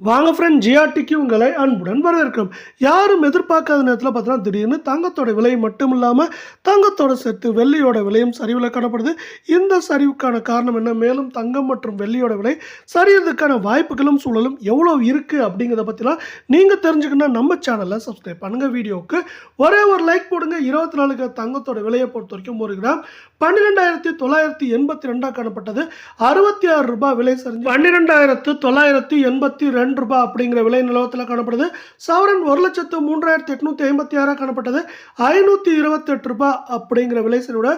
வாங்க ஃப்ரெண்ட் ஜிஆர்டிக்கு உங்களை அன்புடன் வரவேற்கிறோம் யாரும் எதிர்பார்க்காத நேரத்தில் பார்த்தீங்கன்னா திடீர்னு தங்கத்தோட விலை மட்டும் இல்லாமல் தங்கத்தோட சேர்த்து வெள்ளியோட விலையும் சரிவில் காணப்படுது. இந்த சரிவுக்கான காரணம் என்ன? மேலும் தங்கம் மற்றும் வெள்ளியோட விலை சரியறதுக்கான வாய்ப்புகளும் சூழலும் எவ்வளோ இருக்குது அப்படிங்கிறத பற்றிலாம் நீங்கள் தெரிஞ்சுக்கணும்னா நம்ம சேனலை சப்ஸ்கிரைப் பண்ணுங்கள் வீடியோவுக்கு. ஒரே ஒரு லைக் போடுங்க. இருபத்தி நாலுக்கு தங்கத்தோட விலையை பொறுத்த வரைக்கும் ஒரு கிராம். பன்னிரெண்டாயிரத்தி தொள்ளாயிரத்தி எண்பத்தி ரெண்டாக காணப்பட்டது. அறுபத்தி ஆறு ரூபாய் விலை சரிஞ்சு பன்னிரெண்டாயிரத்து தொள்ளாயிரத்தி எண்பத்தி ரெண்டு ரெண்டு ரூபாய் அப்படிங்கிற விலை நிலவரத்தில் காணப்படுது. சவரன் ஒரு லட்சத்து மூன்றாயிரத்தி எட்நூற்றி ஐம்பத்தி ஆறாக காணப்பட்டது. ஐநூற்றி இருபத்தெட்டு ரூபாய் அப்படிங்கிற விலை சரிவோட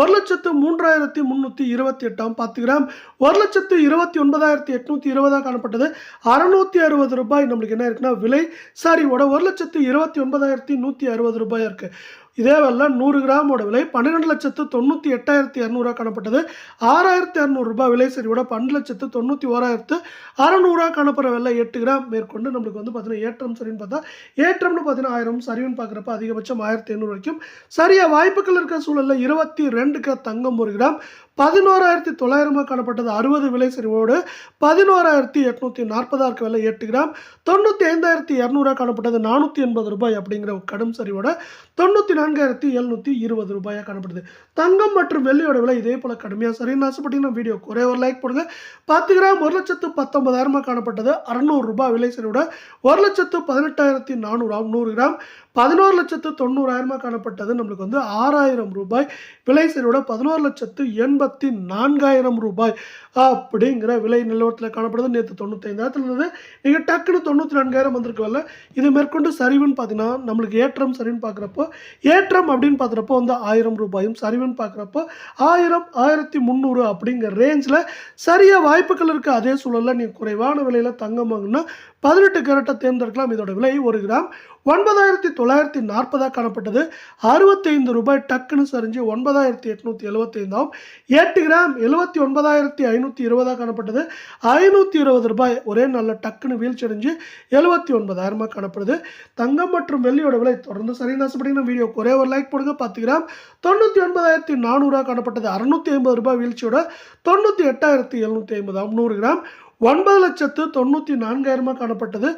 ஒரு லட்சத்து மூன்றாயிரத்தி முந்நூற்றி இருபத்தி எட்டாம் பத்து கிராம் ஒரு லட்சத்து இருபத்தி ஒன்பதாயிரத்தி எட்நூற்றி இருபதாக காணப்பட்டது. அறநூற்றி அறுபது ரூபாய் நம்மளுக்கு என்ன இருக்குன்னா விலை. சரிவோட ஒரு லட்சத்து இருபத்தி ஒன்பதாயிரத்தி நூற்றி அறுபது ரூபாயாக இருக்குது இதே நூறு கிராமோட விலை பன்னிரெண்டு லட்சத்து தொண்ணூற்றி எட்டாயிரத்தி இரநூறுவா காணப்பட்டது. ஆறாயிரத்தி இரநூறுபா விலை சரிவோட பன்னெண்டு லட்சத்து தொண்ணூற்றி ஓராயிரத்து அறநூறுவா காணப்படுற விலை எட்டு கிராம் மேற்கொண்டு நம்மளுக்கு வந்து பார்த்தீங்கன்னா ஏற்றம் சரின்னு பார்த்தா ஏற்றம்னு பார்த்தீங்கன்னா ஆயிரம் சரிவுன்னு பார்க்குறப்ப அதிகபட்சம் ஆயிரத்தி எண்ணூறு வரைக்கும். சரியா வாய்ப்புகள் இருக்க சூழலில் இருபத்தி ரெண்டுக்கு தங்கம் ஒரு கிராம் பதினோராயிரத்தி தொள்ளாயிரமாக காணப்பட்டது. அறுபது விலை சரிவோடு பதினோராயிரத்தி எட்நூற்றி நாற்பதாக இருக்க விலை எட்டு கிராம் தொண்ணூற்றி ஐந்தாயிரத்தி இரநூறுவா காணப்பட்டது நானூற்றி எண்பது ரூபாய் அப்படிங்கிற ஒரு கடும் சரிவோட தொண்ணூற்றி நான்காயிரத்தி எழுநூற்றி இருபது ரூபாயாக காணப்படுது. தங்கம் மற்றும் வெள்ளியோட விலை இதே போல் கடுமையாக சரின்னு ஆசைப்பட்டீங்கன்னா வீடியோ ஒரே ஒரு லைக் போடுங்க. பத்து கிராம் ஒரு லட்சத்து பத்தொன்பதாயிரமாக காணப்பட்டது. அறநூறு ரூபாய் விலை சரிவோட ஒரு லட்சத்து பதினெட்டாயிரத்தி நானூறாம் நூறு கிராம். பதினோரு லட்சத்து தொண்ணூறாயிரமாக காணப்பட்டது. நம்மளுக்கு வந்து ஆறாயிரம் ரூபாய். விலை சரிவோட பதினோரு லட்சத்து எண்பத்தி நான்காயிரம் ரூபாய் அப்படிங்கிற விலை நிலவரத்தில் காணப்படுது. நேற்று தொண்ணூத்தைந்தாயிரத்தில் இருந்தது. நீங்கள் டக்குன்னு தொண்ணூற்றி நான்காயிரம் வந்திருக்கல வரல இது மேற்கொண்டு சரிவுன்னு பார்த்தீங்கன்னா நம்மளுக்கு ஏற்றம் சரின்னு பார்க்குறப்போ ஏற்றம் அப்படின்னு பார்க்குறப்போ வந்து ஆயிரம் ரூபாயும் சரிவுன்னு பார்க்குறப்போ ஆயிரம் ஆயிரத்தி முந்நூறு அப்படிங்கிற ரேஞ்சில் சரியாக வாய்ப்புகள் இருக்குது அதே சூழலில் நீங்கள் குறைவான விலையில் தங்கம் வாங்கினா பதினெட்டு கேரட்டை தேர்ந்தெடுக்கலாம். இதோட விலை ஒரு கிராம் ஒன்பதாயிரத்தி தொள்ளாயிரத்தி நாற்பதாக காணப்பட்டது. அறுபத்தைந்து ரூபாய் டக்குன்னு சரிஞ்சு ஒன்பதாயிரத்தி எட்நூற்றி எழுபத்தைந்தாம் எட்டு கிராம் எழுபத்தி ஒன்பதாயிரத்தி ஐநூற்றி இருபதாக காணப்பட்டது. ஐநூற்றி இருபது ரூபாய் ஒரே நல்ல டக்குன்னு வீழ்ச்சி அடைஞ்சு எழுபத்தி ஒன்பதாயிரமாக காணப்படுது. தங்கம் மற்றும் வெள்ளியோட விலை தொடர்ந்து சரின்னு ஆசைப்பட்டீங்கன்னா வீடியோ ஒரே ஒரு லைக் போடுங்க. பத்து கிராம் தொண்ணூற்றி ஒன்பதாயிரத்தி நானூறுரூவா காணப்பட்டது. அறுநூற்றி ஐம்பது ரூபாய் வீழ்ச்சியோட தொண்ணூற்றி எட்டாயிரத்தி எழுநூற்றி ஐம்பதாம். நூறு கிராம் ஒன்பது லட்சத்து தொண்ணூற்றி நான்காயிரமாக காணப்பட்டது.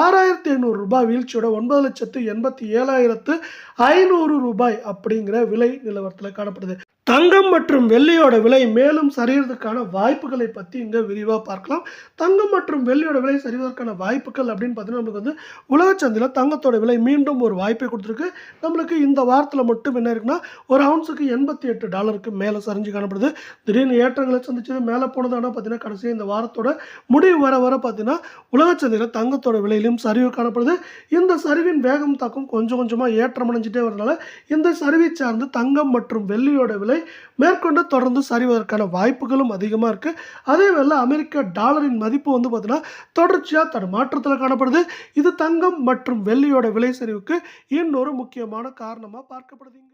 ஆறாயிரத்தி ஐநூறு ரூபாய் வீழ்ச்சியோட ஒன்பது லட்சத்து எண்பத்தி ஏழாயிரத்து ஐநூறு ரூபாய் அப்படிங்கிற விலை நிலவரத்தில் காணப்படுது. தங்கம் மற்றும் வெள்ளியோட விலை மேலும் சரிகிறதுக்கான வாய்ப்புகளை பற்றி இங்கே விரிவாக பார்க்கலாம். தங்கம் மற்றும் வெள்ளியோட விலை சரிவதற்கான வாய்ப்புகள் அப்படின்னு பார்த்தீங்கன்னா நமக்கு வந்து உலக சந்தையில் தங்கத்தோட விலை மீண்டும் ஒரு வாய்ப்பை கொடுத்துருக்கு. நம்மளுக்கு இந்த வாரத்தில் மட்டும் என்ன இருக்குன்னா ஒரு அவுன்ஸுக்கு எண்பத்தி எட்டு டாலருக்கு மேலே சரிஞ்சு காணப்படுது. திடீர்னு ஏற்றங்களை சந்திச்சது மேலே போனது. ஆனால் பார்த்தீங்கன்னா கடைசியாக இந்த வாரத்தோட முடிவு வர வர பார்த்தீங்கன்னா உலக சந்தையில் தங்கத்தோட விலையிலும் சரிவு காணப்படுது. இந்த சரிவின் வேகம் தாக்கம் கொஞ்சம் கொஞ்சமாக ஏற்றம் அடைஞ்சிட்டே வரனால இந்த சரிவை சார்ந்து தங்கம் மற்றும் வெள்ளியோட விலை மேற்கொண்டு தொடர்ந்து சரிவதற்கான வாய்ப்புகளும் அதிகமாக இருக்குது அதே வேளை அமெரிக்க டாலரின் மதிப்பு வந்து பார்த்தீங்கன்னா தொடர்ச்சியாக தன் மாற்றத்தில் காணப்படுது. இது தங்கம் மற்றும் வெள்ளியோட விலை சரிவுக்கு இன்னொரு முக்கியமான காரணமாக பார்க்கப்படுதுங்க